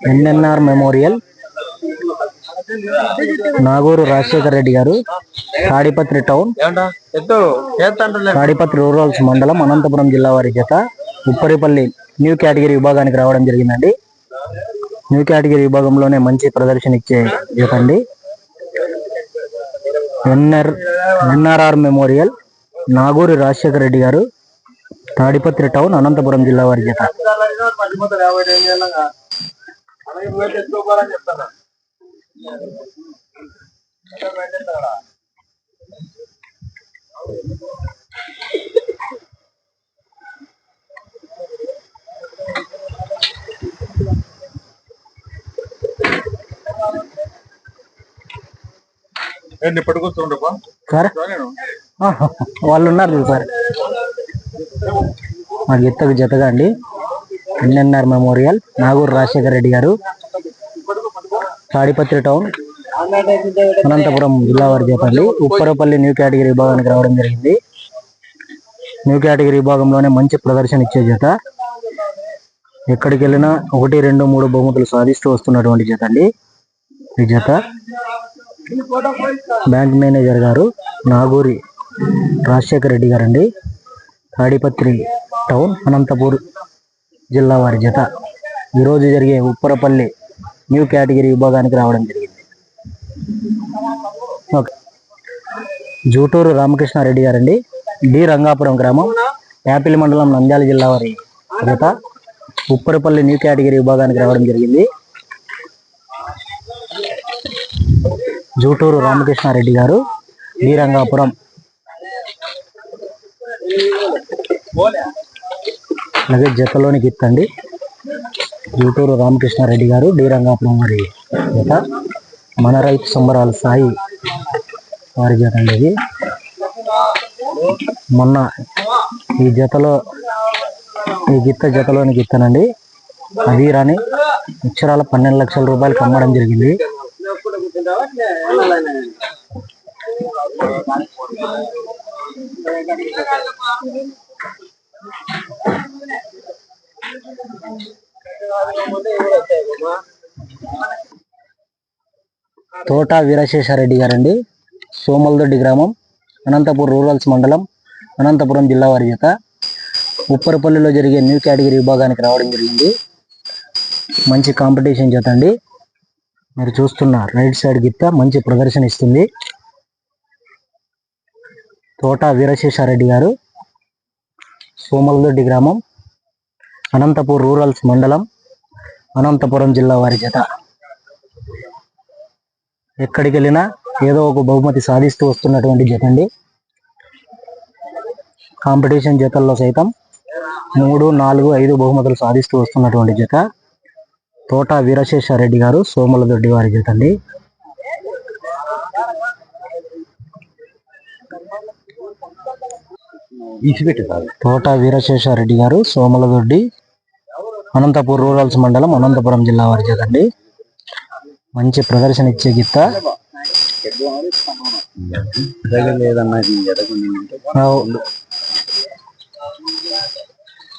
NNR memorial Naguru Rajasekhar Reddy garu Tadipatri town Tadipatri రూరల్స్ మండలం అనంతపురం జిల్లా వారి చేత ఉప్పరిపల్లి న్యూ కేటగిరీ విభాగానికి రావడం జరిగిందండి. న్యూ కేటగిరీ విభాగంలోనే మంచి ప్రదర్శన ఇచ్చే అండి NR NRR memorial Naguri Rajasekhar Reddy garu Tadipatri town Anantapuram జిల్లా వారి జత అలాగే చెప్తాను. పట్టుకొస్తుండపా నేను. వాళ్ళు ఉన్నారు చూడు సార్. మా గీతకు జతగా అండి. NNR memorial Naguru Rajasekhar Reddy garu. Tadipatri town Anantapuram జిల్లా వారి అండి ఉప్పరపల్లి న్యూ కేటగిరీ విభాగానికి రావడం జరిగింది. న్యూ కేటగిరీ విభాగంలోనే మంచి ప్రదర్శన ఇచ్చే జత. ఎక్కడికి వెళ్ళినా ఒకటి రెండు మూడు బహుమతులు సాధిస్తూ వస్తున్నటువంటి జత అండి. ఈ జత. బ్యాంక్ మేనేజర్ గారు నాగూరి రాజశేఖర్ రెడ్డి గారండి. తాడిపత్రి టౌన్ అనంతపూర్ జిల్లా వారి జత ఈరోజు జరిగే ఉప్పరపల్లి న్యూ కేటగిరీ విభాగానికి రావడం జరిగింది. ఓకే. జూటూరు రామకృష్ణారెడ్డి గారండి. డి రంగాపురం గ్రామం యాపిల్ మండలం నంద్యాల జిల్లా వారి జత ఉప్పరపల్లి న్యూ కేటగిరీ విభాగానికి రావడం జరిగింది. జూటూరు రామకృష్ణారెడ్డి గారు డి రంగాపురం. అలాగే జతలోనికి ఇత్తండి జూటూరు రామకృష్ణారెడ్డి గారు డి రంగాపురం వారి జత. మన రైతు సంబరాలు సాయి వారి జత అండి ఇది. మొన్న ఈ జతలో ఈ గిత్త జతలోని గిత్తనండి. అది రాని అక్షరాల పన్నెండు లక్షల రూపాయలకి అమ్మడం జరిగింది. తోట వీరశేషారెడ్డి గారండి. సోమల్దొడ్డి గ్రామం అనంతపురం రూరల్స్ మండలం అనంతపురం జిల్లా వారి చేత ఉప్పరపల్లిలో జరిగే న్యూ కేటగిరీ విభాగానికి రావడం జరిగింది. మంచి కాంపిటీషన్ చేత అండి. మీరు చూస్తున్న రైట్ సైడ్ గిత్త మంచి ప్రదర్శన ఇస్తుంది. తోట వీరశేషారెడ్డి గారు సోమలదొడ్డి గ్రామం అనంతపూర్ రూరల్స్ మండలం అనంతపురం జిల్లా వారి జత. ఎక్కడికి వెళ్ళినా ఏదో ఒక బహుమతి సాధిస్తూ వస్తున్నటువంటి జత అండి. కాంపిటీషన్ జతల్లో సైతం మూడు నాలుగు ఐదు బహుమతులు సాధిస్తూ వస్తున్నటువంటి జత. తోట వీరశేషారెడ్డి గారు సోమలదొడ్డి వారి జత అండి. తోట వీరశేషారెడ్డి గారు సోమలదొడ్డి అనంతపూర్ రూరల్స్ మండలం అనంతపురం జిల్లా వారి జత అండి మంచి ప్రదర్శన ఇచ్చే గిత్త లేదన్నా.